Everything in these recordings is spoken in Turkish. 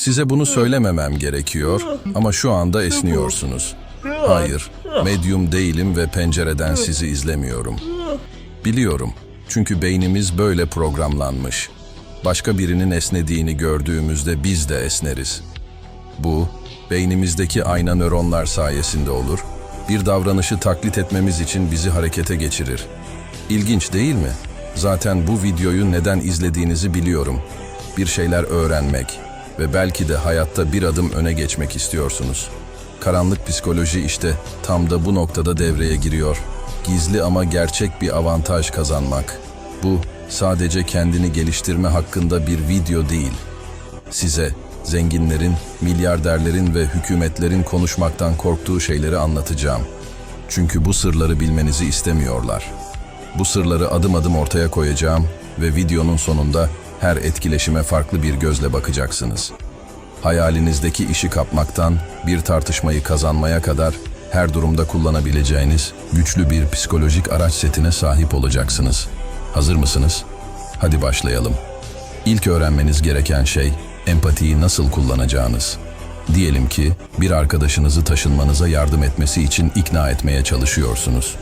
Size bunu söylememem gerekiyor ama şu anda esniyorsunuz. Hayır, medyum değilim ve pencereden sizi izlemiyorum. Biliyorum. Çünkü beynimiz böyle programlanmış. Başka birinin esnediğini gördüğümüzde biz de esneriz. Bu, beynimizdeki ayna nöronlar sayesinde olur. Bir davranışı taklit etmemiz için bizi harekete geçirir. İlginç değil mi? Zaten bu videoyu neden izlediğinizi biliyorum. Bir şeyler öğrenmek ve belki de hayatta bir adım öne geçmek istiyorsunuz. Karanlık psikoloji işte tam da bu noktada devreye giriyor. Gizli ama gerçek bir avantaj kazanmak. Bu sadece kendini geliştirme hakkında bir video değil. Size zenginlerin, milyarderlerin ve hükümetlerin konuşmaktan korktuğu şeyleri anlatacağım. Çünkü bu sırları bilmenizi istemiyorlar. Bu sırları adım adım ortaya koyacağım ve videonun sonunda her etkileşime farklı bir gözle bakacaksınız. Hayalinizdeki işi kapmaktan bir tartışmayı kazanmaya kadar her durumda kullanabileceğiniz güçlü bir psikolojik araç setine sahip olacaksınız. Hazır mısınız? Hadi başlayalım. İlk öğrenmeniz gereken şey empatiyi nasıl kullanacağınız. Diyelim ki bir arkadaşınızı taşınmanıza yardım etmesi için ikna etmeye çalışıyorsunuz.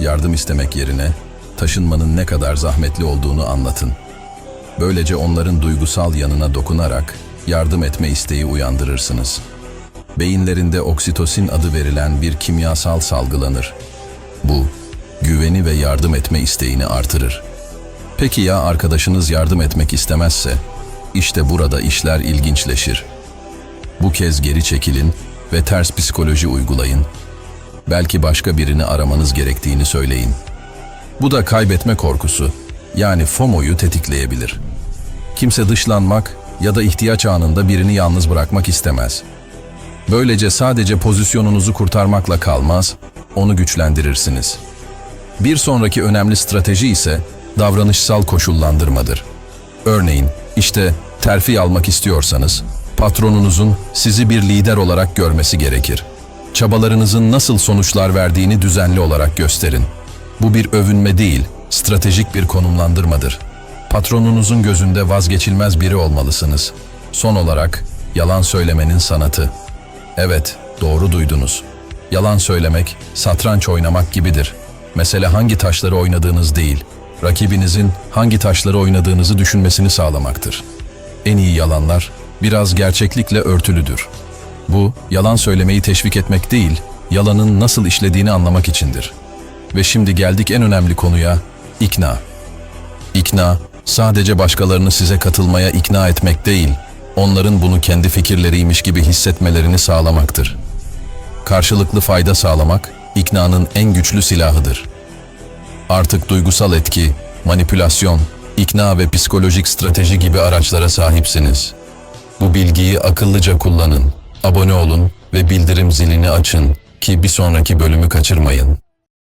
Yardım istemek yerine taşınmanın ne kadar zahmetli olduğunu anlatın. Böylece onların duygusal yanına dokunarak yardım etme isteği uyandırırsınız. Beyinlerinde oksitosin adı verilen bir kimyasal salgılanır. Bu, güveni ve yardım etme isteğini artırır. Peki ya arkadaşınız yardım etmek istemezse? İşte burada işler ilginçleşir. Bu kez geri çekilin ve ters psikoloji uygulayın. Belki başka birini aramanız gerektiğini söyleyin. Bu da kaybetme korkusu, yani FOMO'yu tetikleyebilir. Kimse dışlanmak ya da ihtiyaç anında birini yalnız bırakmak istemez. Böylece sadece pozisyonunuzu kurtarmakla kalmaz, onu güçlendirirsiniz. Bir sonraki önemli strateji ise davranışsal koşullandırmadır. Örneğin, işte terfi almak istiyorsanız, patronunuzun sizi bir lider olarak görmesi gerekir. Çabalarınızın nasıl sonuçlar verdiğini düzenli olarak gösterin. Bu bir övünme değil, stratejik bir konumlandırmadır. Patronunuzun gözünde vazgeçilmez biri olmalısınız. Son olarak, yalan söylemenin sanatı. Evet, doğru duydunuz. Yalan söylemek, satranç oynamak gibidir. Mesele hangi taşları oynadığınız değil, rakibinizin hangi taşları oynadığınızı düşünmesini sağlamaktır. En iyi yalanlar biraz gerçeklikle örtülüdür. Bu, yalan söylemeyi teşvik etmek değil, yalanın nasıl işlediğini anlamak içindir. Ve şimdi geldik en önemli konuya, ikna. İkna, sadece başkalarını size katılmaya ikna etmek değil, onların bunu kendi fikirleriymiş gibi hissetmelerini sağlamaktır. Karşılıklı fayda sağlamak, iknanın en güçlü silahıdır. Artık duygusal etki, manipülasyon, ikna ve psikolojik strateji gibi araçlara sahipsiniz. Bu bilgiyi akıllıca kullanın, abone olun ve bildirim zilini açın ki bir sonraki bölümü kaçırmayın.